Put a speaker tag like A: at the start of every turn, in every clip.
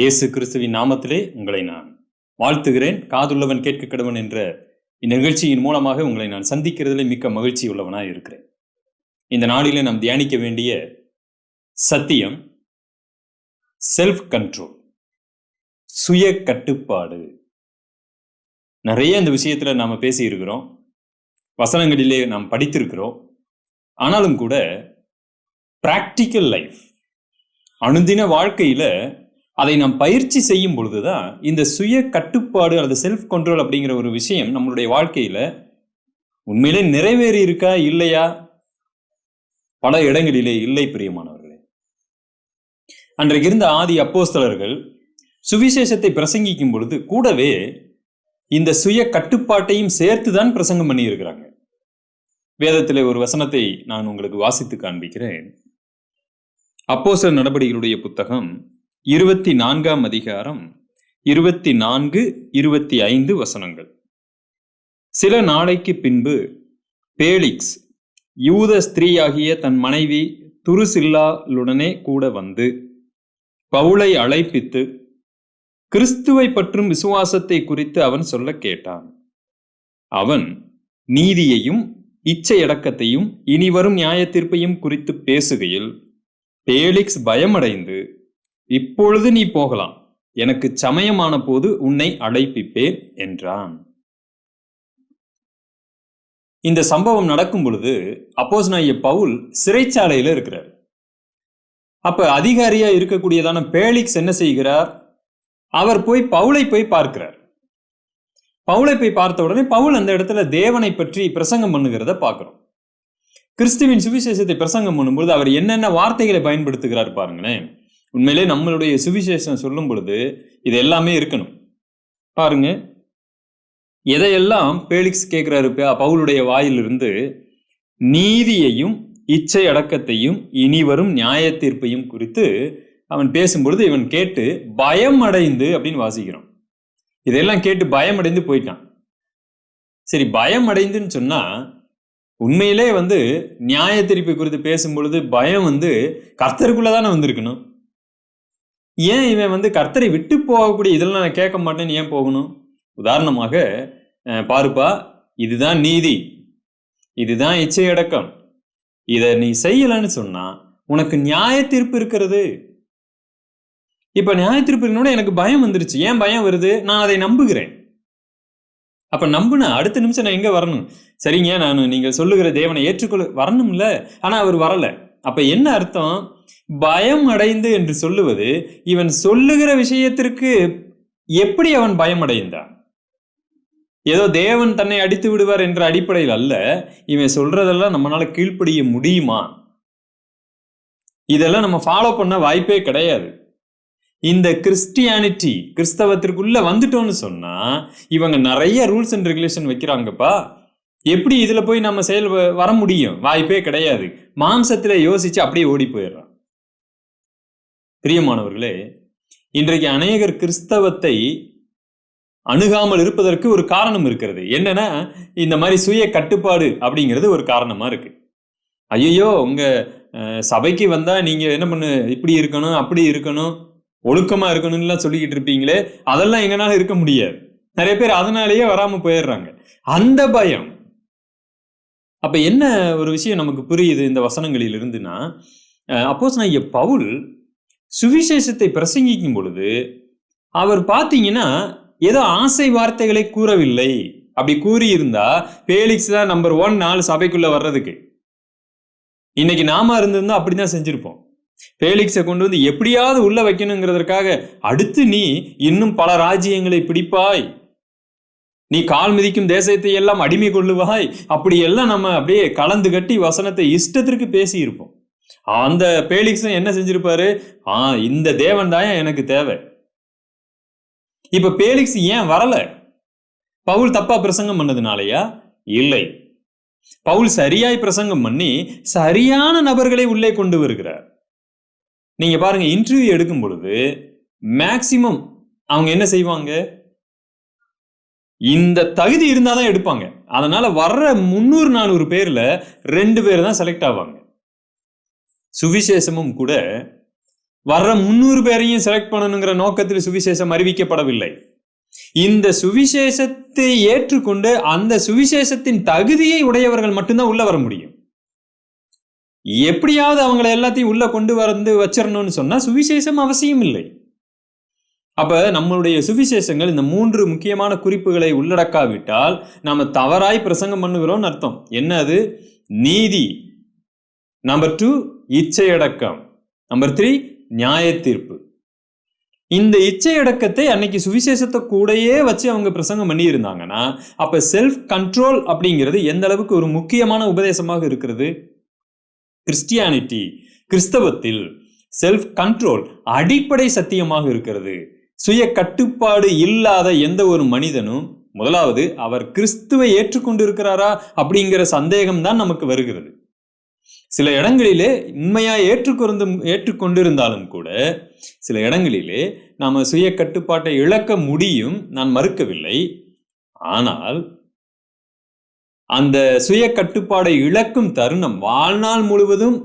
A: இயேசு கிறிஸ்துவின் நாமத்திலே உங்களை நான் வாழ்த்துகிறேன். காதுள்ளவன் கேட்க கடவன் என்ற இந்நிகழ்ச்சியின் மூலமாக உங்களை நான் சந்திக்கிறதிலே மிக்க மகிழ்ச்சி உள்ளவனாக இருக்கிறேன். இந்த நாளிலே நாம் தியானிக்க வேண்டிய சத்தியம் செல்ஃப் கண்ட்ரோல் சுய கட்டுப்பாடு நிறைய இந்த விஷயத்தில் நாம் பேசி இருக்கிறோம் வசனங்களிலே நாம் படித்திருக்கிறோம். ஆனாலும் கூட ப்ராக்டிக்கல் லைஃப் அனுதின வாழ்க்கையில் அதை நாம் பயிற்சி செய்யும் பொழுதுதான் இந்த சுய கட்டுப்பாடு அல்லது செல்ஃப் கண்ட்ரோல் அப்படிங்கிற ஒரு விஷயம் நம்மளுடைய வாழ்க்கையில உண்மையிலே நிறைவேறி இருக்கா இல்லையா? பல இடங்களிலே இல்லை பிரியமானவர்களே. அன்றைக்கு இருந்த ஆதி அப்போஸ்தலர்கள் சுவிசேஷத்தை பிரசங்கிக்கும் பொழுது கூடவே இந்த சுய கட்டுப்பாட்டையும் சேர்த்து தான் பிரசங்கம் பண்ணியிருக்கிறாங்க. வேதத்தில் ஒரு வசனத்தை நான் உங்களுக்கு வாசித்து காண்பிக்கிறேன். அப்போஸ்தலர் நடபடிகளுடைய புத்தகம் இருபத்தி நான்காம் அதிகாரம் இருபத்தி நான்கு இருபத்தி ஐந்து வசனங்கள். சில நாளைக்கு பின்பு பேலிக்ஸ் யூத ஸ்திரீயாகிய தன் மனைவி துருசில்லாளுடனே கூட வந்து பவுலை அழைப்பித்து கிறிஸ்துவை பற்றும் விசுவாசத்தை குறித்து அவன் சொல்ல கேட்டான். அவன் நீதியையும் இச்சையடக்கத்தையும் இனிவரும் நியாயத்தீர்ப்பையும் குறித்து பேசுகையில் பேலிக்ஸ் பயமடைந்து இப்பொழுது நீ போகலாம். எனக்கு சமயமான போது உன்னை அழைப்பிப்பேன் என்றான். இந்த சம்பவம் நடக்கும் பொழுது அப்போஸ் பவுல் சிறைச்சாலையில இருக்கிறார். அப்ப அதிகாரியா இருக்கக்கூடியதான பேலிக்ஸ் என்ன செய்கிறார்? அவர் போய் பவுலை போய் பார்க்கிறார். பவுலை போய் பார்த்த உடனே பவுல் அந்த இடத்துல தேவனை பற்றி பிரசங்கம் பண்ணுகிறத பார்க்கிறோம். கிறிஸ்துவின் சுவிசேஷத்தை பிரசங்கம் பண்ணும்போது அவர் என்னென்ன வார்த்தைகளை பயன்படுத்துகிறார் பாருங்களேன். உண்மையிலே நம்மளுடைய சுவிசேஷம் சொல்லும் பொழுது இது எல்லாமே இருக்கணும். பாருங்க. எதையெல்லாம் பேலிக்ஸ் கேட்கிறாரு பவுலுடைய வாயிலிருந்து நீதியையும் இச்சை அடக்கத்தையும் இனி வரும் நியாய தீர்ப்பையும் குறித்து அவன் பேசும்பொழுது இவன் கேட்டு பயம் அடைந்து அப்படின்னு வாசிக்கிறோம். இதெல்லாம் கேட்டு பயம் அடைந்து போயிட்டான். சரி பயம் அடைந்துன்னு சொன்னா உண்மையிலே வந்து நியாய தீர்ப்பை குறித்து பேசும் பொழுது பயம் வந்து கர்த்தருக்குள்ள தானே வந்திருக்கணும். ஏன் இவன் வந்து கர்த்தரை விட்டு போகக்கூடிய இதெல்லாம் நான் கேட்க மாட்டேன்னு ஏன் போகணும்? உதாரணமாக பாருப்பா இதுதான் நீதி. இதுதான் இச்சை அடக்கம். இதை நீ செய்யலன்னு சொன்னா உனக்கு நியாய தீர்ப்பு இருக்கிறது. இப்ப நியாய தீர்ப்பு இருக்கணும்னா எனக்கு பயம் வந்துருச்சு. ஏன் பயம் வருது? நான் அதை நம்புகிறேன். அப்ப நம்புனா அடுத்த நிமிஷம் நான் எங்க வரணும்? சரிங்க நான் நீங்கள் சொல்லுகிற தேவனை ஏற்றுக்கொள்ள வரணும்ல. ஆனா அவர் வரலை. அப்ப என்ன அர்த்தம்? பயம் அடைந்து என்று சொல்லுவது இவன் சொல்லுகிற விஷயத்திற்கு எப்படி அவன் பயம் அடைந்தான்? ஏதோ தேவன் தன்னை அடித்து விடுவார் என்ற அடிப்படையில் அல்ல இவன் சொல்றதெல்லாம் நம்மளால கீழ்ப்படிய முடியுமா? இதெல்லாம் நம்ம ஃபாலோ பண்ண வாய்ப்பே கிடையாது. இந்த கிறிஸ்டியானிட்டி கிறிஸ்தவத்திற்குள்ள வந்துட்டோம்னு சொன்னா இவங்க நிறைய ரூல்ஸ் அண்ட் ரெகுலேஷன் வைக்கிறாங்கப்பா. எப்படி இதுல போய் நம்ம செயல் வ- வர முடியும்? வாய்ப்பே கிடையாது. மாம்சத்துல யோசிச்சு அப்படியே ஓடி போயிடுறான் பிரியமானவர்களே இன்றைக்கு அநேகர் கிறிஸ்தவத்தை அணுகாமல் இருப்பதற்கு ஒரு காரணம் இருக்கிறது. என்னன்னா இந்த மாதிரி சுய கட்டுப்பாடு அப்படிங்கிறது ஒரு காரணமா இருக்கு. ஐயோ உங்க சபைக்கு வந்தா நீங்க என்ன பண்ணு? இப்படி இருக்கணும் அப்படி இருக்கணும் ஒழுக்கமா இருக்கணும்லாம் சொல்லிக்கிட்டு இருப்பீங்களே அதெல்லாம் எங்கனால இருக்க முடியாது. நிறைய பேர் அதனாலேயே வராம போயிடுறாங்க. அந்த பயம் அப்ப என்ன ஒரு விஷயம் நமக்கு புரியுது இந்த வசனங்களில் இருந்துன்னா அப்போஸ் நான் பவுல் சுவிசேஷத்தை பிரசங்கிக்கும் பொழுது அவர் பார்த்தீங்கன்னா ஏதோ ஆசை வார்த்தைகளை கூறவில்லை. அப்படி கூறியிருந்தா பேலிக்ஸ் தான் நம்பர் ஒன் நாலு சபைக்குள்ள வர்றதுக்கு. இன்னைக்கு நாம இருந்திருந்தா அப்படிதான் செஞ்சிருப்போம். பேலிக்ஸை கொண்டு வந்து எப்படியாவது உள்ள வைக்கணுங்கிறதற்காக அடுத்து நீ இன்னும் பல ராஜ்யங்களை பிடிப்பாய். நீ கால் மிதிக்கும் தேசத்தை எல்லாம் அடிமை கொள்ளுவாய். அப்படி எல்லாம் நம்ம அப்படியே கலந்து கட்டி வசனத்தை இஷ்டத்திற்கு பேசியிருப்போம். அந்த பேலிக்ஸும் என்ன செஞ்சிருப்பாரு? ஆ இந்த தேவன் தான் எனக்கு தேவை. இப்ப பேலிக்ஸ் ஏன் வரல? பவுல் தப்பா பிரசங்கம் பண்ணதுனாலயா? இல்லை. பவுல் சரியாய் பிரசங்கம் பண்ணி சரியான நபர்களை உள்ளே கொண்டு வருகிறார். நீங்க பாருங்க இன்டர்வியூ எடுக்கும் பொழுது மேக்சிமம் அவங்க என்ன செய்வாங்க? இந்த தகுதி இருந்தால் தான் எடுப்பாங்க. அதனால் வர்ற முந்நூறு நானூறு பேரில் ரெண்டு பேர் தான் செலக்ட் ஆவாங்க. சுவிசேஷமும் கூட வர்ற முந்நூறு பேரையும் செலக்ட் பண்ணணுங்கிற நோக்கத்தில் சுவிசேஷம் அறிவிக்கப்படவில்லை. இந்த சுவிசேஷத்தை ஏற்றுக்கொண்டு அந்த சுவிசேஷத்தின் தகுதியை உடையவர்கள் மட்டும்தான் உள்ள வர முடியும். எப்படியாவது அவங்களை எல்லாத்தையும் உள்ள கொண்டு வந்து வச்சிடணும்னு சொன்னா சுவிசேஷம் அவசியம் இல்லை அப்போ நம்மளுடைய சுவிசேஷங்கள் இந்த மூன்று முக்கியமான குறிப்புகளை உள்ளடக்காவிட்டால் நாம் தவறாய் பிரசங்கம் பண்ணுகிறோம்னு அர்த்தம். என்ன அது? நீதி. நம்பர் டூ இச்சையடக்கம். நம்பர் த்ரீ நியாய தீர்ப்பு இந்த இச்சையடக்கத்தை அன்னைக்கு சுவிசேஷத்தை கூடயே வச்சு அவங்க பிரசங்கம் பண்ணியிருந்தாங்கன்னா அப்போ செல்ஃப் கண்ட்ரோல் அப்படிங்கிறது எந்த அளவுக்கு ஒரு முக்கியமான உபதேசமாக இருக்கிறது? கிறிஸ்டியானிட்டி கிறிஸ்தவத்தில் செல்ஃப் கண்ட்ரோல் அடிப்படை சத்தியமாக இருக்கிறது. சுய கட்டுப்பாடு இல்லாத எந்த ஒரு மனிதனும் முதலாவது அவர் கிறிஸ்துவை ஏற்றுக்கொண்டிருக்கிறாரா அப்படிங்கிற சந்தேகம் தான் நமக்கு வருகிறது. சில இடங்களிலே உண்மையா ஏற்றுக்கொண்டு ஏற்றுக்கொண்டிருந்தாலும் கூட சில இடங்களிலே நாம சுய கட்டுப்பாட்டை இழக்க முடியும் நான் மறுக்கவில்லை. ஆனால் அந்த சுய கட்டுப்பாடை இழக்கும் தருணம் வாழ்நாள் முழுவதும்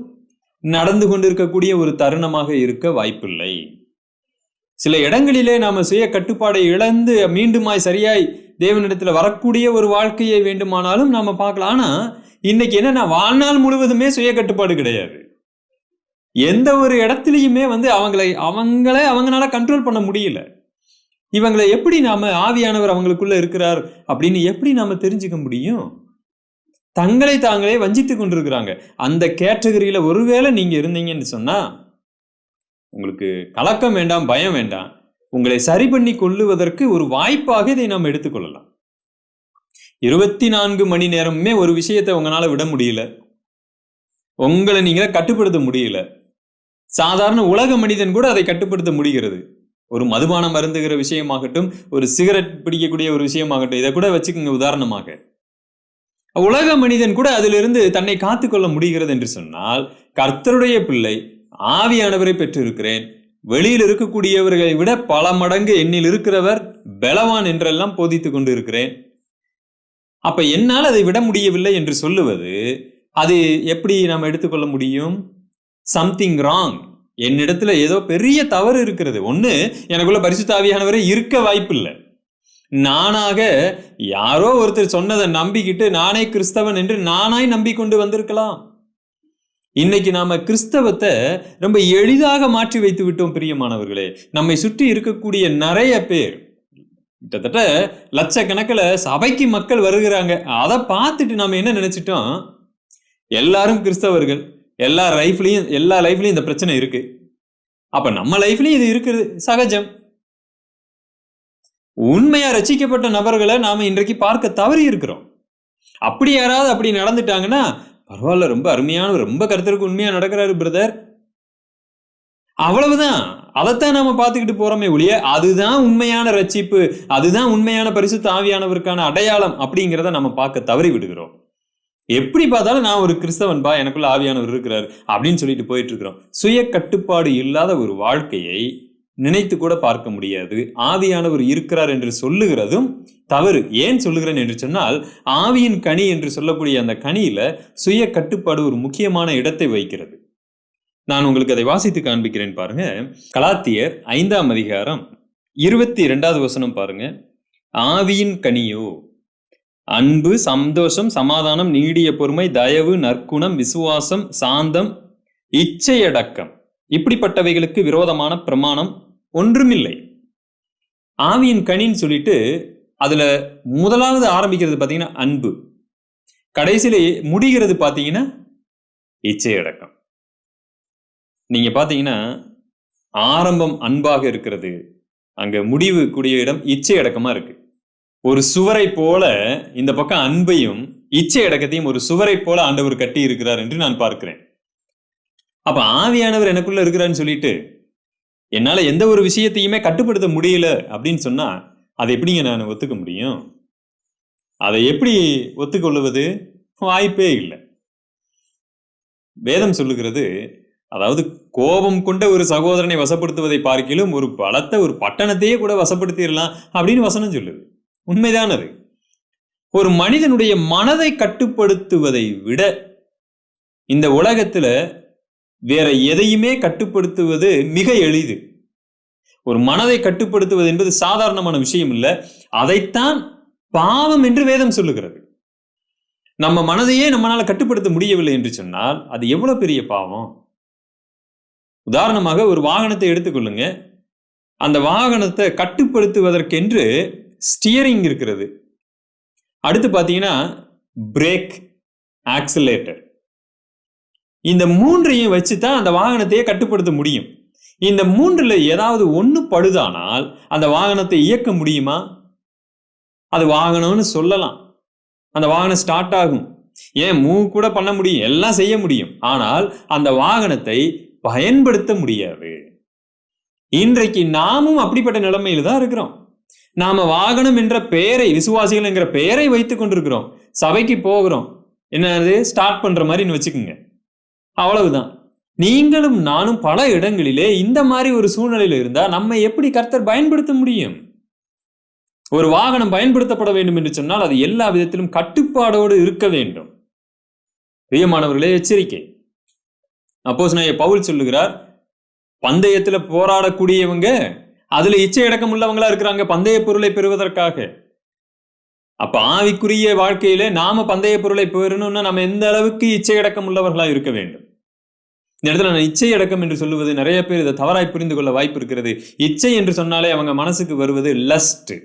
A: நடந்து கொண்டிருக்கக்கூடிய ஒரு தருணமாக இருக்க வாய்ப்பில்லை. சில இடங்களிலே நாம சுய கட்டுப்பாடை இழந்து மீண்டுமாய் சரியாய் தேவனிடத்துல வரக்கூடிய ஒரு வாழ்க்கையை வேண்டுமானாலும் நாம பார்க்கலாம். ஆனா இன்னைக்கு என்னன்னா வாழ்நாள் முழுவதுமே சுய கட்டுப்பாடு கிடையாது. எந்த ஒரு இடத்துலையுமே வந்து அவங்களை அவங்கள அவங்களால கண்ட்ரோல் பண்ண முடியல. இவங்களை எப்படி நாம ஆவியானவர் அவங்களுக்குள்ள இருக்கிறார் அப்படின்னு எப்படி நாம தெரிஞ்சுக்க முடியும்? தங்களை தாங்களே வஞ்சித்து கொண்டிருக்கிறாங்க. அந்த கேட்டகரியில ஒருவேளை நீங்க இருந்தீங்கன்னு சொன்னா உங்களுக்கு கலக்கம் வேண்டாம் பயம் வேண்டாம். உங்களை சரி பண்ணி கொள்ளுவதற்கு ஒரு வாய்ப்பாக இதை நாம் எடுத்துக்கொள்ளலாம் இருபத்தி நான்கு மணி நேரமுமே ஒரு விஷயத்தை உங்களால் விட முடியல. உங்களை நீங்களே கட்டுப்படுத்த முடியல. சாதாரண உலக மனிதன் கூட அதை கட்டுப்படுத்த முடிகிறது. ஒரு மதுபானம் மருந்துகிற விஷயமாகட்டும் ஒரு சிகரெட் பிடிக்கக்கூடிய ஒரு விஷயமாகட்டும் இதை கூட வச்சுக்கோங்க உதாரணமாக. உலக மனிதன் கூட அதிலிருந்து தன்னை காத்துக்கொள்ள முடிகிறது என்று சொன்னால் கர்த்தருடைய பிள்ளை ஆவியானவரை பெற்றிருக்கிறேன். வெளியில் இருக்கக்கூடியவர்களை விட பல மடங்கு என்னில் இருக்கிறவர் பலவான் என்றெல்லாம் போதித்துக் கொண்டு இருக்கிறேன் அப்ப என்னால் அதை விட முடியவில்லை என்று சொல்லுவது அது எப்படி நாம் எடுத்துக்கொள்ள முடியும்? சம்திங் ராங் என்னிடத்துல ஏதோ பெரிய தவறு இருக்கிறது. ஒண்ணு எனக்குள்ள பரிசுத்தாவியானவரே இருக்க வாய்ப்பில்லை. நானாக யாரோ ஒருத்தர் சொன்னதை நம்பிக்கிட்டு நானே கிறிஸ்தவன் என்று நானாய் நம்பிக்கொண்டு வந்திருக்கலாம். இன்னைக்கு நாம கிறிஸ்தவத்தை ரொம்ப எளிதாக மாற்றி வைத்து விட்டோம் பிரியமானவர்களே. நம்மை சுற்றி இருக்கக்கூடிய நிறைய பேர் கிட்டத்தட்ட லட்சக்கணக்கில் சபைக்கு மக்கள் வருகிறாங்க. அதை பார்த்துட்டு நாம என்ன நினைச்சிட்டோம்? எல்லாரும் கிறிஸ்தவர்கள். எல்லா லைஃப்லயும் எல்லா லைஃப்லயும் இந்த பிரச்சனை இருக்கு. அப்ப நம்ம லைஃப்லயும் இது இருக்குது. சகஜம். உண்மையா ரசிக்கப்பட்ட நபர்களை நாம இன்றைக்கு பார்க்க தவறி இருக்கிறோம். அப்படி யாராவது அப்படி நடந்துட்டாங்கன்னா பரவாயில்ல ரொம்ப அருமையான ரொம்ப கருத்தருக்கு உண்மையா நடக்கிறாரு பிரதர் அவ்வளவுதான். அதைத்தான் நாம பார்த்துக்கிட்டு போறோமே ஒழிய அதுதான் உண்மையான ரட்சிப்பு அதுதான் உண்மையான பரிசு தாவியானவருக்கான அடையாளம் அப்படிங்கிறத நம்ம பார்க்க தவறி விடுகிறோம். எப்படி பார்த்தாலும் நான் ஒரு கிறிஸ்தவன்பா எனக்குள்ள ஆவியானவர் இருக்கிறார் அப்படின்னு சொல்லிட்டு போயிட்டு இருக்கிறோம். சுய கட்டுப்பாடு இல்லாத ஒரு வாழ்க்கையை நினைத்து கூட பார்க்க முடியாது. ஆவியானவர் இருக்கிறார் என்று சொல்லுகிறதும் தவறு. ஏன் சொல்லுகிறேன் என்று சொன்னால் ஆவியின் கனி என்று சொல்லக்கூடிய அந்த கனியில சுய கட்டுப்பாடு ஒரு முக்கியமான இடத்தை வைக்கிறது. நான் உங்களுக்கு அதை வாசித்து காண்பிக்கிறேன் பாருங்க. கலாத்தியர் ஐந்தாம் அதிகாரம் இருபத்தி இரண்டாவது வசனம் பாருங்க. ஆவியின் கனியோ அன்பு சந்தோஷம் சமாதானம் நீடிய பொறுமை தயவு நற்குணம் விசுவாசம் சாந்தம் இச்சையடக்கம். இப்படிப்பட்டவைகளுக்கு விரோதமான பிரமாணம் ஒன்றுமில்லை. ஆவியின் கனின்னு சொல்லிட்டு அதுல முதலாவது ஆரம்பிக்கிறது பார்த்தீங்கன்னா அன்பு. கடைசியில முடிகிறது பார்த்தீங்கன்னா இச்சையடக்கம் நீங்க பார்த்தீங்கன்னா ஆரம்பம் அன்பாக இருக்கிறது. அங்க முடிவு கூடிய இடம் இச்சை அடக்கமா இருக்கு. ஒரு சுவரை போல இந்த பக்கம் அன்பையும் இச்சை அடக்கத்தையும் ஒரு சுவரை போல ஆண்டவர் கட்டி இருக்கிறார் என்று நான் பார்க்கிறேன். அப்ப ஆவியானவர் எனக்குள்ள இருக்கிறான்னு சொல்லிட்டு என்னால் எந்த ஒரு விஷயத்தையுமே கட்டுப்படுத்த முடியல அப்படின்னு சொன்னால் அதை எப்படிங்க நான் ஒத்துக்க முடியும்? அதை எப்படி ஒத்துக்கொள்வது? வாய்ப்பே இல்லை. வேதம் சொல்லுகிறது அதாவது கோபம் கொண்ட ஒரு சகோதரனை வசப்படுத்துவதை பார்க்கிலும் ஒரு பலத்த ஒரு பட்டணத்தையே கூட வசப்படுத்திடலாம் அப்படின்னு வசனம் சொல்லுது. உண்மைதான் அது. ஒரு மனிதனுடைய மனதை கட்டுப்படுத்துவதை விட இந்த உலகத்துல வேற எதையுமே கட்டுப்படுத்துவது மிக எளிது. ஒரு மனதை கட்டுப்படுத்துவது என்பது சாதாரணமான விஷயம் இல்லை. அதைத்தான் பாவம் என்று வேதம் சொல்லுகிறது. நம்ம மனதையே நம்மளால கட்டுப்படுத்த முடியவில்லை என்று சொன்னால் அது எவ்வளவு பெரிய பாவம்? உதாரணமாக ஒரு வாகனத்தை எடுத்துக்கொள்ளுங்க. அந்த வாகனத்தை கட்டுப்படுத்துவதற்கென்று ஸ்டியரிங் இருக்கிறது. அடுத்து பார்த்தீங்கன்னா பிரேக் ஆக்சிலேட்டர் இந்த மூன்றையும் வச்சு தான் அந்த வாகனத்தையே கட்டுப்படுத்த முடியும். இந்த மூன்றில் ஏதாவது ஒன்று படுதானால் அந்த வாகனத்தை இயக்க முடியுமா? அது வாகனம்னு சொல்லலாம். அந்த வாகனம் ஸ்டார்ட் ஆகும். ஏன்? மூவ் கூட பண்ண முடியும். எல்லாம் செய்ய முடியும். ஆனால் அந்த வாகனத்தை பயன்படுத்த முடியாது. இன்றைக்கு நாமும் அப்படிப்பட்ட நிலைமையில தான் இருக்கிறோம். நாம வாகனம் என்ற பெயரை விசுவாசிகள் என்கிற பெயரை வைத்துக் கொண்டிருக்கிறோம். சபைக்கு போகிறோம். என்னது? ஸ்டார்ட் பண்ற மாதிரின்னு வச்சுக்கோங்க. அவ்வளவுதான். நீங்களும் நானும் பல இடங்களிலே இந்த மாதிரி ஒரு சூழ்நிலையில் இருந்தா நம்ம எப்படி கர்த்தர் பயன்படுத்த முடியும்? ஒரு வாகனம் பயன்படுத்தப்பட வேண்டும் என்று சொன்னால் அது எல்லா விதத்திலும் கட்டுப்பாடோடு இருக்க வேண்டும். பிரியமானவர்களே எச்சரிக்கை. அப்போஸ் நான் பவுல் சொல்லுகிறார் பந்தயத்துல போராடக்கூடியவங்க அதுல இச்சை அடக்கம் உள்ளவங்களா இருக்கிறாங்க பந்தய பொருளை பெறுவதற்காக. அப்ப ஆவிக்குரிய வாழ்க்கையில நாம பந்தய பொருளை பெறணும்னா நம்ம எந்த அளவுக்கு இச்சை அடக்கம் உள்ளவர்களா இருக்க வேண்டும்? இந்த இடத்துல நான் இச்சை அடக்கம் என்று சொல்லுவது நிறைய பேர் இதை தவறாய் புரிந்து கொள்ள வாய்ப்பு இருக்கிறது. இச்சை என்று சொன்னாலே அவங்க மனசுக்கு வருவது லஸ்ட்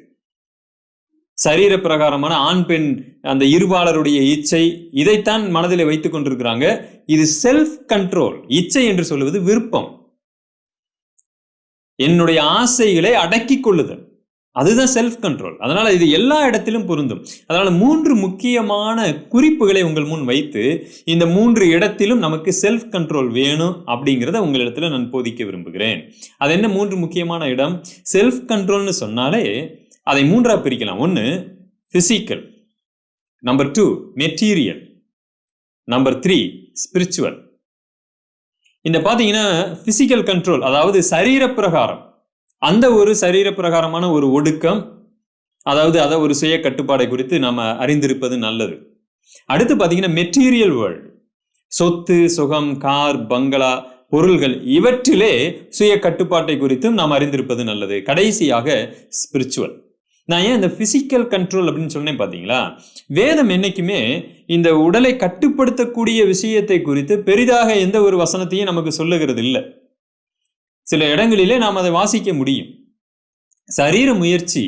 A: சரீர பிரகாரமான ஆண் பெண் அந்த இருபாலருடைய இச்சை இதைத்தான் மனதில் வைத்துக் கொண்டிருக்கிறாங்க. இது செல்ஃப் கண்ட்ரோல் இச்சை என்று சொல்லுவது விருப்பம். என்னுடைய ஆசைகளை அடக்கிக் கொள்ளுதல். அதுதான் செல்ஃப் கண்ட்ரோல் அதனால் இது எல்லா இடத்திலும் பொருந்தும். அதனால் மூன்று முக்கியமான குறிப்புகளை உங்கள் முன் வைத்து இந்த மூன்று இடத்திலும் நமக்கு செல்ஃப் கண்ட்ரோல் வேணும் அப்படிங்கிறத உங்களிடத்தில் நான் போதிக்க விரும்புகிறேன். அது என்ன மூன்று முக்கியமான இடம்? செல்ஃப் கண்ட்ரோல்னு சொன்னாலே அதை மூன்றாக பிரிக்கலாம். ஒன்று physical number two material number three spiritual இந்த பார்த்தீங்கன்னா ஃபிசிக்கல் கண்ட்ரோல் அதாவது சரீர பிரகாரம். அந்த ஒரு சரீர பிரகாரமான ஒரு ஒடுக்கம் அதாவது அதை ஒரு சுய கட்டுப்பாடை குறித்து நம்ம அறிந்திருப்பது நல்லது. அடுத்து பார்த்தீங்கன்னா மெட்டீரியல் வேர்ல்டு சொத்து சுகம் கார் பங்களா பொருள்கள் இவற்றிலே சுய கட்டுப்பாட்டை குறித்தும் நாம் அறிந்திருப்பது நல்லது. கடைசியாக ஸ்பிரிச்சுவல் நான் ஏன் இந்த பிசிக்கல் கண்ட்ரோல் அப்படின்னு சொன்னேன் பார்த்தீங்களா வேதம் என்னைக்குமே இந்த உடலை கட்டுப்படுத்தக்கூடிய விஷயத்தை குறித்து பெரிதாக எந்த ஒரு வசனத்தையும் நமக்கு சொல்லுகிறது இல்லை சில இடங்களிலே நாம் அதை வாசிக்க முடியும். சரீர முயற்சி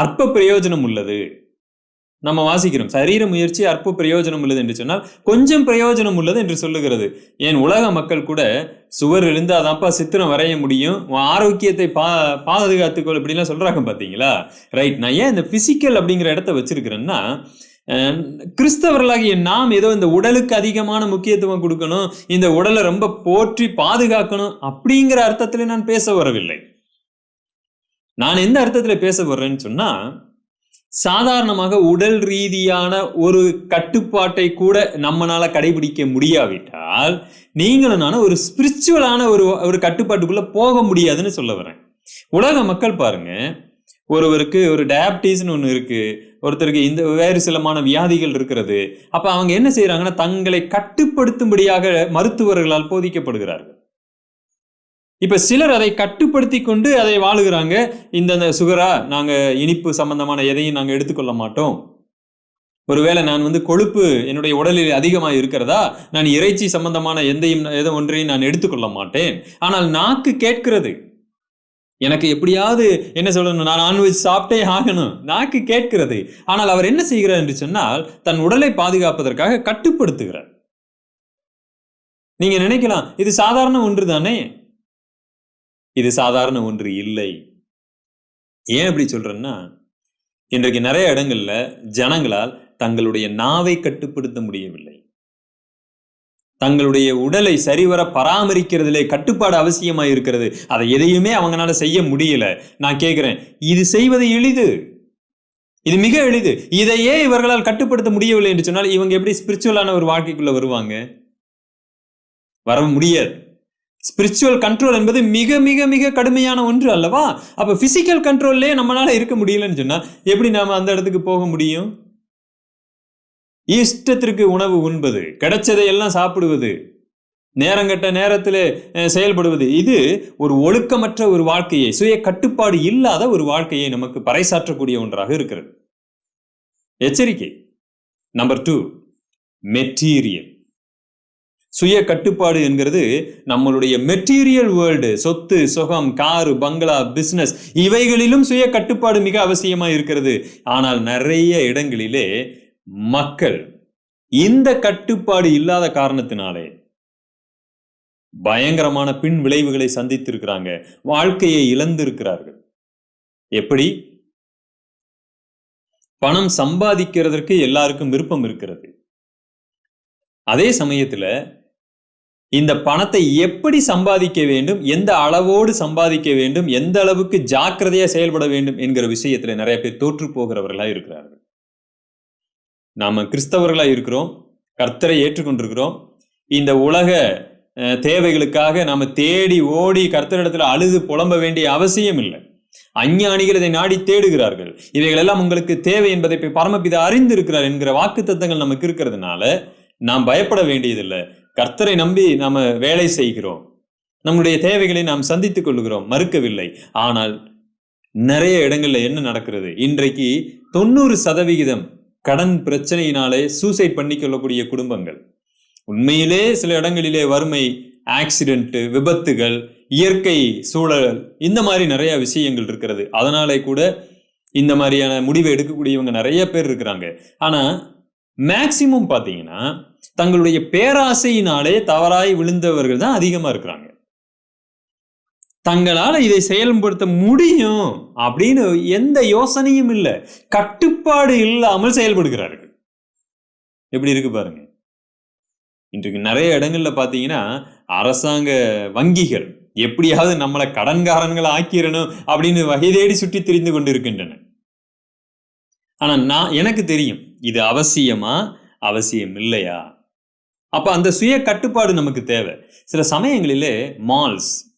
A: அற்ப பிரயோஜனம் உள்ளது. நம்ம வாசிக்கிறோம். சரீர முயற்சி அற்ப பிரயோஜனம் உள்ளது என்று சொன்னால் கொஞ்சம் பிரயோஜனம் உள்ளது என்று சொல்லுகிறது. ஏன் உலக மக்கள் கூட சுவர் இருந்து அதான்ப்பா சித்திரம் வரைய முடியும்? உன் ஆரோக்கியத்தை பா பாதுகாத்துக்கொள் இப்படிலாம் சொல்றாங்க பார்த்தீங்களா ரைட் நான் ஏன் இந்த பிசிக்கல் அப்படிங்கிற இடத்த வச்சிருக்கிறேன்னா கிறிஸ்தவர்களாகிய நாம் ஏதோ இந்த உடலுக்கு அதிகமான முக்கியத்துவம் கொடுக்கணும் இந்த உடலை ரொம்ப போற்றி பாதுகாக்கணும் அப்படிங்கிற அர்த்தத்தில் நான் பேச வரவில்லை. நான் எந்த அர்த்தத்தில் பேச வர்றேன்னு சொன்னா சாதாரணமாக உடல் ரீதியான ஒரு கட்டுப்பாட்டை கூட நம்மளால கடைபிடிக்க முடியாவிட்டால் நீங்களும் நானும் ஒரு ஸ்பிரிச்சுவலான ஒரு ஒரு கட்டுப்பாட்டுக்குள்ள போக முடியாதுன்னு சொல்ல வரேன். உலக மக்கள் பாருங்க ஒருவருக்கு ஒரு டயாபிட்டிஸ்னு ஒன்று இருக்குது ஒருத்தருக்கு இந்த வேறு சிலமான வியாதிகள் இருக்கிறது. அப்ப அவங்க என்ன செய்யறாங்கன்னா தங்களை கட்டுப்படுத்தும்படியாக மருத்துவர்களால் போதிக்கப்படுகிறார்கள். இப்ப சிலர் அதை கட்டுப்படுத்தி கொண்டு அதை வாழுகிறாங்க. இந்த சுகரா நாங்க இனிப்பு சம்பந்தமான எதையும் நாங்க எடுத்துக்கொள்ள மாட்டோம். ஒருவேளை நான் வந்து கொழுப்பு என்னுடைய உடலில் அதிகமாக இருக்கிறதா? நான் இறைச்சி சம்பந்தமான எந்தையும் எதை ஒன்றையும் நான் எடுத்துக்கொள்ள மாட்டேன். ஆனால் நாக்கு கேட்கிறது. எனக்கு எப்படியாவது என்ன சொல்லணும்? நான் நான்வெஜ் சாப்பிட்டே ஆகணும். நாக்கு கேட்கிறது. ஆனால் அவர் என்ன செய்கிறார் என்று சொன்னால் தன் உடலை பாதுகாப்பதற்காக கட்டுப்படுத்துகிறார். நீங்க நினைக்கலாம் இது சாதாரண ஒன்று தானே? இது சாதாரண ஒன்று இல்லை. ஏன் அப்படி சொல்றேன்னா இன்றைக்கு நிறைய இடங்கள்ல ஜனங்களால் தங்களுடைய நாவை கட்டுப்படுத்த முடியவில்லை. தங்களுடைய உடலை சரிவர பராமரிக்கிறதுலே கட்டுப்பாடு அவசியமாக இருக்கிறது. அதை எதையுமே அவங்களால செய்ய முடியல. நான் கேட்குறேன் இது செய்வது எளிது? இது மிக எளிது. இதையே இவர்களால் கட்டுப்படுத்த முடியவில்லை என்று சொன்னால் இவங்க எப்படி ஸ்பிரிச்சுவலான ஒரு வாழ்க்கைக்குள்ள வருவாங்க? வர முடியாது. ஸ்பிரிச்சுவல் கண்ட்ரோல் என்பது மிக மிக மிக கடுமையான ஒன்று அல்லவா? அப்ப பிசிக்கல் கண்ட்ரோல்லே நம்மளால இருக்க முடியலன்னு சொன்னா எப்படி நாம அந்த இடத்துக்கு போக முடியும்? இஷ்டத்திற்கு உணவு உண்பது கிடைச்சதை எல்லாம் சாப்பிடுவது நேரங்கட்ட நேரத்தில் செயல்படுவது இது ஒரு ஒழுக்கமற்ற ஒரு வாழ்க்கையை சுய கட்டுப்பாடு இல்லாத ஒரு வாழ்க்கையை நமக்கு பறைசாற்றக்கூடிய ஒன்றாக இருக்கிறது. எச்சரிக்கை. நம்பர் டூ மெட்டீரியல் சுய கட்டுப்பாடு என்கிறது நம்மளுடைய மெட்டீரியல் வேர்ல்டு சொத்து சுகம் காரு பங்களா பிஸ்னஸ் இவைகளிலும் சுய கட்டுப்பாடு மிக அவசியமாக இருக்கிறது. ஆனால் நிறைய இடங்களிலே மக்கள் இந்த கட்டுப்பாடு இல்லாத காரணத்தினாலே பயங்கரமான பின் விளைவுகளை சந்தித்திருக்கிறாங்க. வாழ்க்கையை இழந்திருக்கிறார்கள். எப்படி? பணம் சம்பாதிக்கிறதற்கு எல்லாருக்கும் விருப்பம் இருக்கிறது. அதே சமயத்துல இந்த பணத்தை எப்படி சம்பாதிக்க வேண்டும்? எந்த அளவோடு சம்பாதிக்க வேண்டும்? எந்த அளவுக்கு ஜாக்கிரதையா செயல்பட வேண்டும்? என்கிற விஷயத்துல நிறைய பேர் தோற்று போகிறவர்களா இருக்கிறார்கள். நாம் கிறிஸ்தவர்களாக இருக்கிறோம் கர்த்தரை ஏற்றுக்கொண்டிருக்கிறோம். இந்த உலக தேவைகளுக்காக நாம் தேடி ஓடி கர்த்தரிடத்தில் அழுது புலம்ப வேண்டிய அவசியம் இல்லை. அஞ்ஞானிகள் இதை நாடி தேடுகிறார்கள். இவைகள் எல்லாம் உங்களுக்கு தேவை என்பதை போய் பரமபிதா அறிந்திருக்கிறார் என்கிற வாக்கு தத்தங்கள் நமக்கு இருக்கிறதுனால நாம் பயப்பட வேண்டியதில்லை. கர்த்தரை நம்பி நாம் வேலை செய்கிறோம். நம்முடைய தேவைகளை நாம் சந்தித்துக் கொள்கிறோம் மறுக்கவில்லை. ஆனால் நிறைய இடங்களில் என்ன நடக்கிறது? இன்றைக்கு தொண்ணூறு சதவிகிதம் கடன் பிரச்சனையினாலே சூசைட் பண்ணிக்கொள்ளக்கூடிய குடும்பங்கள். உண்மையிலே சில இடங்களிலே வறுமை ஆக்சிடென்ட்டு விபத்துகள் இயற்கை சூழல் இந்த மாதிரி நிறைய விஷயங்கள் இருக்கிறது. அதனாலே கூட இந்த மாதிரியான முடிவை எடுக்கக்கூடியவங்க நிறைய பேர் இருக்கிறாங்க. ஆனால் மேக்சிமம் பார்த்தீங்கன்னா தங்களுடைய பேராசையினாலே தவறாய் விழுந்தவர்கள் தான் அதிகமாக இருக்கிறாங்க. தங்களால் இதை செயல்படுத்த முடியும் அப்படின்னு எந்த யோசனையும் இல்லை. கட்டுப்பாடு இல்லாமல் செயல்படுகிறார்கள். எப்படி இருக்கு பாருங்க. இன்றைக்கு நிறைய இடங்கள்ல பாத்தீங்கன்னா அரசாங்க வங்கிகள் எப்படியாவது நம்மளை கடன்காரன்களை ஆக்கிரணும் அப்படின்னு வகை தேடி சுற்றி திரிந்து கொண்டிருக்கின்றன. ஆனா நான் எனக்கு தெரியும் இது அவசியமா? அவசியம் இல்லையா? அப்ப அந்த சுய கட்டுப்பாடு நமக்கு தேவை. சில சமயங்களிலே மால்ஸ்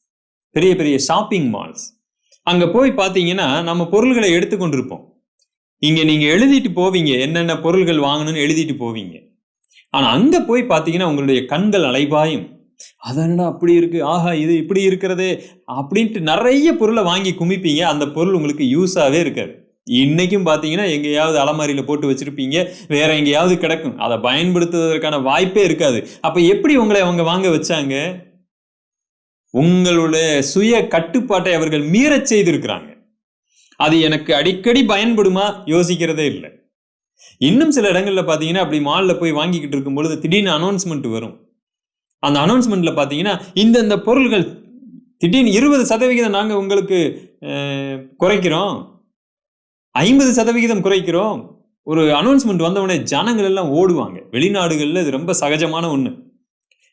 A: பெரிய பெரிய ஷாப்பிங் மால்ஸ் அங்கே போய் பார்த்தீங்கன்னா நம்ம பொருள்களை எடுத்துக்கொண்டிருப்போம் இங்கே நீங்கள் எழுதிட்டு போவீங்க என்னென்ன பொருள்கள் வாங்கணும்னு எழுதிட்டு போவீங்க. ஆனால் அங்கே போய் பார்த்தீங்கன்னா உங்களுடைய கண்கள் அலைபாயும். அதனடா அப்படி இருக்கு? ஆஹா இது இப்படி இருக்கிறதே அப்படின்ட்டு நிறைய பொருளை வாங்கி குமிப்பீங்க. அந்த பொருள் உங்களுக்கு யூஸாகவே இருக்காது. இன்னைக்கும் பார்த்தீங்கன்னா எங்கேயாவது அலமாரியில் போட்டு வச்சுருப்பீங்க. வேற எங்கேயாவது கிடக்கும். அதை பயன்படுத்துவதற்கான வாய்ப்பே இருக்காது. அப்போ எப்படி உங்களை அவங்க வாங்க வச்சாங்க? உங்களுடைய சுய கட்டுப்பாட்டை அவர்கள் மீறச் செய்திருக்கிறாங்க. அது எனக்கு அடிக்கடி பயன்படுமா? யோசிக்கிறதே இல்லை. இன்னும் சில இடங்கள்ல பாத்தீங்கன்னா அப்படி மாலில் போய் வாங்கிக்கிட்டு இருக்கும் பொழுது திடீர்னு அனௌன்ஸ்மெண்ட் வரும். அந்த அனௌன்ஸ்மெண்ட்ல பாத்தீங்கன்னா இந்தந்த பொருள்கள் திடீர்னு இருபது சதவிகிதம் நாங்கள் உங்களுக்கு குறைக்கிறோம். ஐம்பது சதவிகிதம் குறைக்கிறோம். ஒரு அனௌன்ஸ்மெண்ட் வந்தவுடனே ஜனங்கள் எல்லாம் ஓடுவாங்க. வெளிநாடுகளில் இது ரொம்ப சகஜமான ஒன்று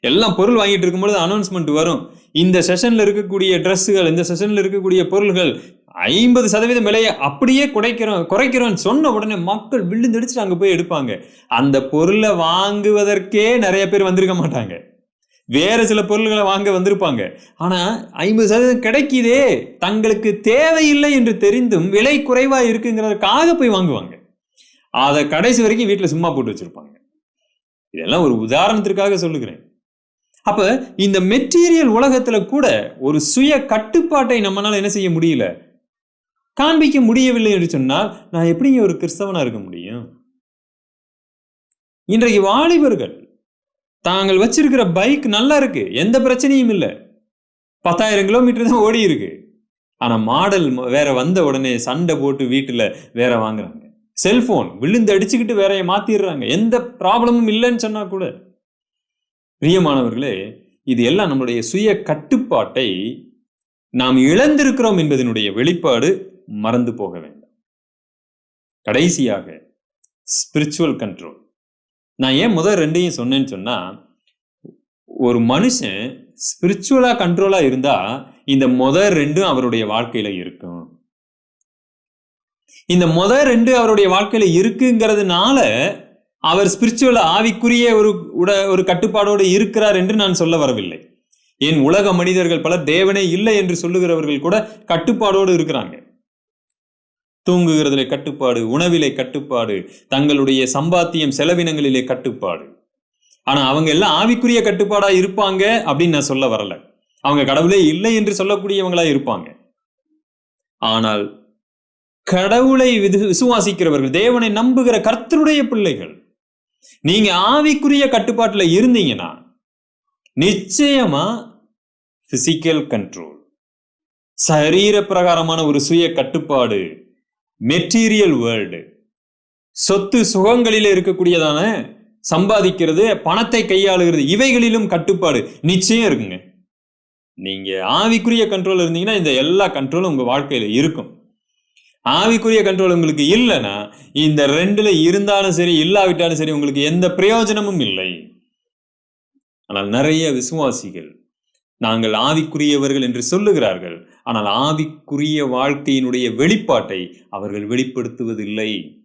A: எல்லாம் பொருள் வாங்கிட்டு இருக்கும்பொழுது அனௌன்ஸ்மெண்ட் வரும். இந்த செஷனில் இருக்கக்கூடிய ட்ரெஸ்ஸுகள் இந்த செஷனில் இருக்கக்கூடிய பொருள்கள் ஐம்பது சதவீதம் விலையை அப்படியே குறைக்கிறோம் குறைக்கிறோம்னு சொன்ன உடனே மக்கள் விழுந்தடிச்சுட்டு அங்கே போய் எடுப்பாங்க. அந்த பொருளை வாங்குவதற்கே நிறைய பேர் வந்திருக்க மாட்டாங்க. வேற சில பொருள்களை வாங்க வந்திருப்பாங்க. ஆனால் ஐம்பது சதவீதம் கிடைக்குதே தங்களுக்கு தேவையில்லை என்று தெரிந்தும் விலை குறைவாக இருக்குங்கிறதுக்காக போய் வாங்குவாங்க. அதை கடைசி வரைக்கும் வீட்டில் சும்மா போட்டு வச்சுருப்பாங்க. இதெல்லாம் ஒரு உதாரணத்திற்காக சொல்லுகிறேன். அப்ப இந்த மெட்டீரியல் உலகத்துல கூட ஒரு சுய கட்டுப்பாட்டை நம்மளால் என்ன செய்ய முடியல? காண்பிக்க முடியவில்லை என்று சொன்னால் நான் எப்படிங்க ஒரு கிறிஸ்தவனா இருக்க முடியும்? இன்றைக்கு வாலிபர்கள் தாங்கள் வச்சிருக்கிற பைக் நல்லா இருக்கு எந்த பிரச்சனையும் இல்லை. பத்தாயிரம் கிலோமீட்டர் தான் ஓடி இருக்கு. ஆனா மாடல் வேற வந்த உடனே சண்டை போட்டு வீட்டுல வேற வாங்குறாங்க. செல்போன் விழுந்து அடிச்சுக்கிட்டு வேறைய மாத்திடுறாங்க. எந்த ப்ராப்ளமும் இல்லைன்னு சொன்னா கூட. பிரியமானவர்களே இது எல்லாம் நம்மளுடைய சுய கட்டுப்பாட்டை நாம் இழந்திருக்கிறோம் என்பதனுடைய வெளிப்பாடு மறந்து போக வேண்டாம். கடைசியாக ஸ்பிரிச்சுவல் கண்ட்ரோல் நான் ஏன் முதல் ரெண்டையும் சொன்னேன்னு சொன்னா ஒரு மனுஷன் ஸ்பிரிச்சுவலா கண்ட்ரோலா இருந்தா இந்த முதல் ரெண்டும் அவருடைய வாழ்க்கையில இருக்கும். இந்த முதல் ரெண்டு அவருடைய வாழ்க்கையில இருக்குங்கிறதுனால அவர் ஸ்பிரிச்சுவல் ஆவிக்குரிய ஒரு உட ஒரு கட்டுப்பாடோடு இருக்கிறார் என்று நான் சொல்ல வரவில்லை. ஏன் உலக மனிதர்கள் பலர் தேவனே இல்லை என்று சொல்லுகிறவர்கள் கூட கட்டுப்பாடோடு இருக்கிறாங்க. தூங்குகிறதுல கட்டுப்பாடு உணவிலே கட்டுப்பாடு தங்களுடைய சம்பாத்தியம் செலவினங்களிலே கட்டுப்பாடு. ஆனா அவங்க எல்லாம் ஆவிக்குரிய கட்டுப்பாடா இருப்பாங்க அப்படின்னு நான் சொல்ல வரல. அவங்க கடவுளே இல்லை என்று சொல்லக்கூடியவங்களா இருப்பாங்க. ஆனால் கடவுளை விசுவாசிக்கிறவர்கள் தேவனை நம்புகிற கர்த்தருடைய பிள்ளைகள் நீங்க ஆவிக்குரிய கட்டுப்பாட்டுல இருந்தீங்கன்னா நிச்சயமா பிசிக்கல் கண்ட்ரோல் சரீர பிரகாரமான ஒரு சுய கட்டுப்பாடு மெட்டீரியல் வேர்ல்டு சொத்து சுகங்களில் இருக்கக்கூடியதான சம்பாதிக்கிறது பணத்தை கையாளுகிறது இவைகளிலும் கட்டுப்பாடு நிச்சயம் இருக்குங்க. நீங்க ஆவிக்குரிய கண்ட்ரோல் இருந்தீங்கன்னா இந்த எல்லா கண்ட்ரோலும் உங்க வாழ்க்கையில இருக்கும். ஆவிக்குரிய கண்ட்ரோல் உங்களுக்கு இல்லைன்னா இந்த ரெண்டுல இருந்தாலும் சரி இல்லாவிட்டாலும் சரி உங்களுக்கு எந்த பிரயோஜனமும் இல்லை. ஆனால் நிறைய விசுவாசிகள் நாங்கள் ஆவிக்குரியவர்கள் என்று சொல்லுகிறார்கள். ஆனால் ஆவிக்குரிய வாழ்க்கையினுடைய வெளிப்பாட்டை அவர்கள் வெளிப்படுத்துவதில்லை.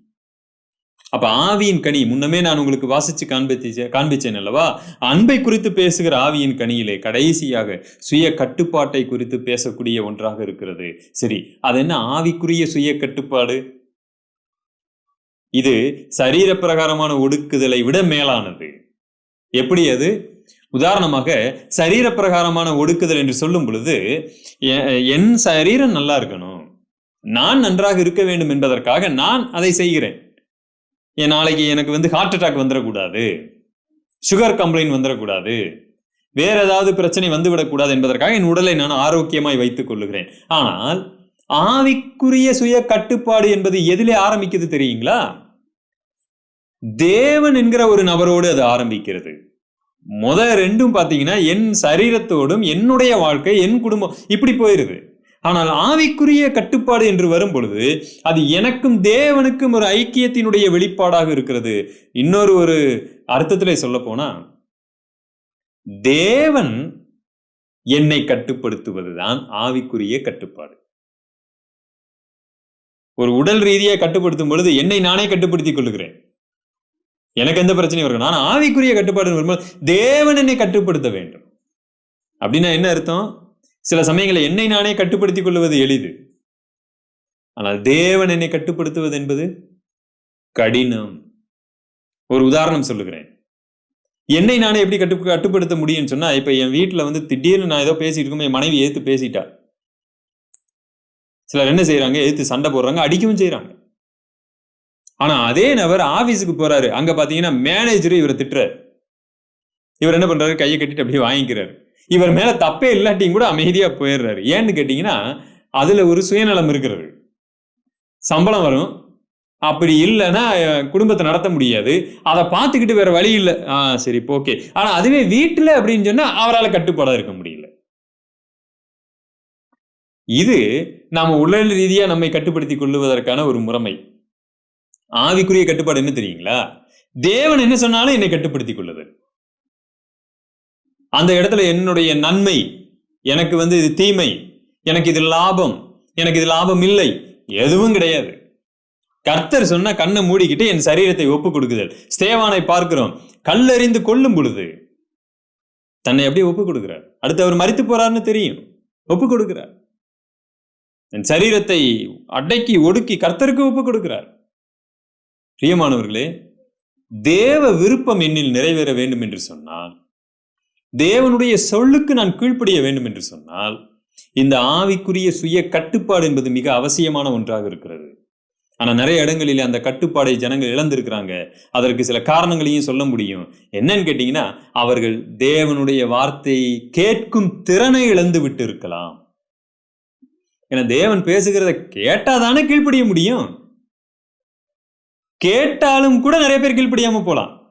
A: அப்ப ஆவியின் கனி முன்னமே நான் உங்களுக்கு வாசிச்சு காண்பித்து காண்பிச்சேன் அல்லவா? அன்பை குறித்து பேசுகிற ஆவியின் கனியிலே கடைசியாக சுய கட்டுப்பாட்டை குறித்து பேசக்கூடிய ஒன்றாக இருக்கிறது. சரி அது என்ன ஆவிக்குரிய சுய கட்டுப்பாடு? இது சரீர பிரகாரமான ஒடுக்குதலை விட மேலானது. எப்படி அது? உதாரணமாக சரீர பிரகாரமான ஒடுக்குதல் என்று சொல்லும் பொழுது எ- என் சரீரம் நல்லா இருக்கணும். நான் நன்றாக இருக்க வேண்டும் என்பதற்காக நான் அதை செய்கிறேன். நாளைக்கு எனக்கு வந்து ஹார்ட் அட்டாக் வந்துடக்கூடாது சுகர் கம்ப்ளைண்ட் வந்துடக்கூடாது வேற ஏதாவது பிரச்சனை வந்துவிடக்கூடாது என்பதற்காக என் உடலை நான் ஆரோக்கியமாய் வைத்துக் கொள்ளுகிறேன். ஆனால் ஆவிக்குரிய சுய கட்டுப்பாடு என்பது எதிலே ஆரம்பிக்குது தெரியுங்களா? தேவன் என்கிற ஒரு நபரோடு அது ஆரம்பிக்கிறது. முத ரெண்டும் பார்த்தீங்கன்னா என் சரீரத்தோடும் என்னுடைய வாழ்க்கை என் குடும்பம் இப்படி போயிருது. ஆனால் ஆவிக்குரிய கட்டுப்பாடு என்று வரும் பொழுது அது எனக்கும் தேவனுக்கும் ஒரு ஐக்கியத்தினுடைய வெளிப்பாடாக இருக்கிறது. இன்னொரு ஒரு அர்த்தத்தில் சொல்ல போனா தேவன் என்னை கட்டுப்படுத்துவதுதான் ஆவிக்குரிய கட்டுப்பாடு. ஒரு உடல் ரீதியாக கட்டுப்படுத்தும் பொழுது என்னை நானே கட்டுப்படுத்திக் கொள்ளுகிறேன். எனக்கு எந்த பிரச்சனையும் வரும் நான் ஆவிக்குரிய கட்டுப்பாடு வரும்போது தேவன் என்னை கட்டுப்படுத்த வேண்டும். அப்படின்னா என்ன அர்த்தம்? சில சமயங்களில் என்னை நானே கட்டுப்படுத்திக் கொள்வது எளிது. ஆனால் தேவன் என்னை கட்டுப்படுத்துவது என்பது கடினம். ஒரு உதாரணம் சொல்லுகிறேன். என்னை நானே எப்படி கட்டு கட்டுப்படுத்த முடியும்னு சொன்னால் இப்போ என் வீட்டில் வந்து திடீர்னு நான் ஏதோ பேசிட்டு இருக்கும் என் மனைவி ஏத்து பேசிட்டா. சிலர் என்ன செய்யறாங்க ஏற்று சண்டை போடுறாங்க அடிக்கவும் செய்றாங்க. ஆனா அதே நபர் ஆபீஸுக்கு போறாரு. அங்க பாத்தீங்கன்னா மேனேஜர் இவரை திட்டுறாரு. இவர் என்ன பண்றாரு? கையை கட்டிட்டு அப்படியே வாங்கிக்கிறாரு. இவர் மேல தப்பே இல்லாட்டியும் கூட அமைதியா போயிடுறாரு. ஏன்னு கேட்டீங்கன்னா அதுல ஒரு சுயநலம் இருக்கிறது. சம்பளம் வரும். அப்படி இல்லைன்னா குடும்பத்தை நடத்த முடியாது. அதை பார்த்துக்கிட்டு வேற வழி இல்லை. ஆ சரி ஓகே. ஆனா அதுவே வீட்டுல அப்படின்னு சொன்னா அவரால் கட்டுப்பாடா இருக்க முடியல. இது நாம உடல் ரீதியா நம்மை கட்டுப்படுத்திக் கொள்ளுவதற்கான ஒரு முறைமை. ஆவிக்குரிய கட்டுப்பாடு என்ன தெரியுங்களா? தேவன் என்ன சொன்னாலும் என்னை கட்டுப்படுத்திக் கொள்ளுதல். அந்த இடத்துல என்னுடைய நன்மை எனக்கு வந்து இது தீமை எனக்கு இது லாபம் எனக்கு இது லாபம் இல்லை எதுவும் கிடையாது. கர்த்தர் சொன்ன கண்ணை மூடிக்கிட்டு என் சரீரத்தை ஒப்பு கொடுக்குதல். ஸ்தேவானை பார்க்கிறோம். கல்லறிந்து கொள்ளும் பொழுது தன்னை அப்படியே ஒப்பு கொடுக்கிறார். அடுத்து அவர் மறித்து போறாருன்னு தெரியும். ஒப்பு கொடுக்கிறார். என் சரீரத்தை அடக்கி ஒடுக்கி கர்த்தருக்கு ஒப்பு கொடுக்கிறார். பிரியமானவர்களே தேவ விருப்பம் என்னில் நிறைவேற வேண்டும் என்று சொன்னால் தேவனுடைய சொல்லுக்கு நான் கீழ்ப்படிய வேண்டும் என்று சொன்னால் இந்த ஆவிக்குரிய சுய கட்டுப்பாடு என்பது மிக அவசியமான ஒன்றாக இருக்கிறது. ஆனா நிறைய இடங்களில் அந்த கட்டுப்பாடை ஜனங்கள் இழந்திருக்கிறாங்க. அதற்கு சில காரணங்களையும் சொல்ல முடியும். என்னன்னு கேட்டீங்கன்னா அவர்கள் தேவனுடைய வார்த்தையை கேட்கும் திறனை இழந்து விட்டு இருக்கலாம் ஏன்னா தேவன் பேசுகிறத கேட்டாதானே கீழ்ப்படிய முடியும். கேட்டாலும் கூட நிறைய பேர் கீழ்ப்படியாம போலாம்.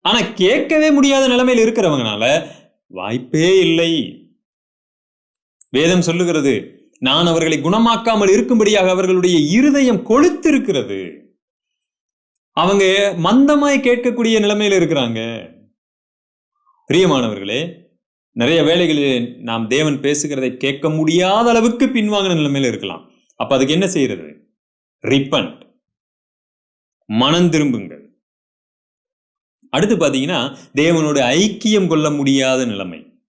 A: ஆனா கேட்கவே முடியாத நிலைமையில் இருக்கிறவங்கனால வாய்ப்பே இல்லை. வேதம் சொல்லுகிறது நான் அவர்களை குணமாக்காமல் இருக்கும்படியாக அவர்களுடைய இருதயம் கொளுத்திருக்கிறது அவங்க மந்தமாய் கேட்கக்கூடிய நிலைமையில இருக்கிறாங்க. பிரியமானவர்களே நிறைய வேலைகளில் நாம் தேவன் பேசுகிறதை கேட்க முடியாத அளவுக்கு பின்வாங்கின நிலைமையில இருக்கலாம். அப்ப அதுக்கு என்ன செய்யறது ரிப்பன்ட் மனம் திரும்புங்க. அடுத்து பார்த்தீங்கன்னா தேவனோட ஐக்கியம் கொள்ள முடியாத நிலைமை.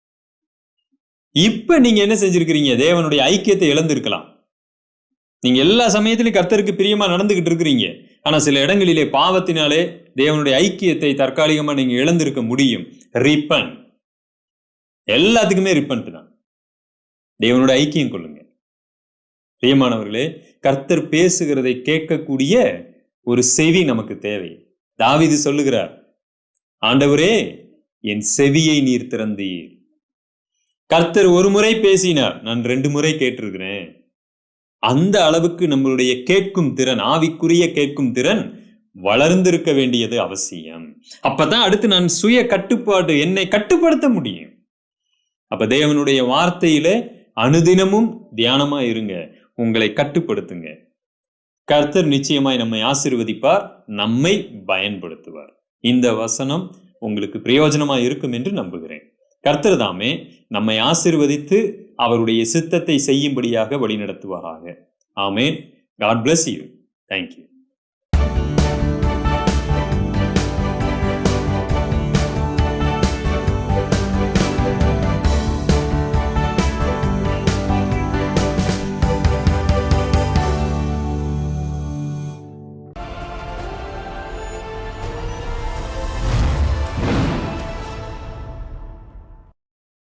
A: இப்போ நீங்க என்ன செஞ்சிருக்கிறீங்க? தேவனுடைய ஐக்கியத்தை இழந்திருக்கலாம். நீங்க எல்லா சமயத்திலும் கர்த்தருக்கு பிரியமாக நடந்துகிட்டு இருக்கிறீங்க. ஆனால் சில இடங்களிலே பாவத்தினாலே தேவனுடைய ஐக்கியத்தை தற்காலிகமா நீங்க இழந்திருக்க முடியும். ரிப்பன் எல்லாத்துக்குமே ரிப்பன்ட் தான். தேவனோட ஐக்கியம் கொள்ளுங்க. பிரியமானவர்களே கர்த்தர் பேசுகிறதை கேட்கக்கூடிய ஒரு செவி நமக்கு தேவை. தாவிது சொல்லுகிறார் ஆண்டவரே என் செவியை நீர் திறந்தீர். கர்த்தர் ஒரு முறை பேசினார் நான் ரெண்டு முறை கேட்டிருக்கிறேன். அந்த அளவுக்கு நம்மளுடைய கேட்கும் திறன் ஆவிக்குரிய கேட்கும் திறன் வளர்ந்திருக்க வேண்டியது அவசியம். அப்பதான் அடுத்து நான் சுய கட்டுப்பாடு என்னை கட்டுப்படுத்த முடியும். அப்ப தேவனுடைய வார்த்தையில அனுதினமும் தியானமா இருங்க உங்களை கட்டுப்படுத்துங்க. கர்த்தர் நிச்சயமாய் நம்மை ஆசீர்வதிப்பார் நம்மை பயன்படுத்துவார். இந்த வசனம் உங்களுக்கு பிரயோஜனமாக இருக்கும் என்று நம்புகிறேன். கர்த்தர் தாமே நம்மை ஆசீர்வதித்து அவருடைய சித்தத்தை செய்யும்படியாக வழிநடத்துவாராக. ஆமேன். God bless you thank you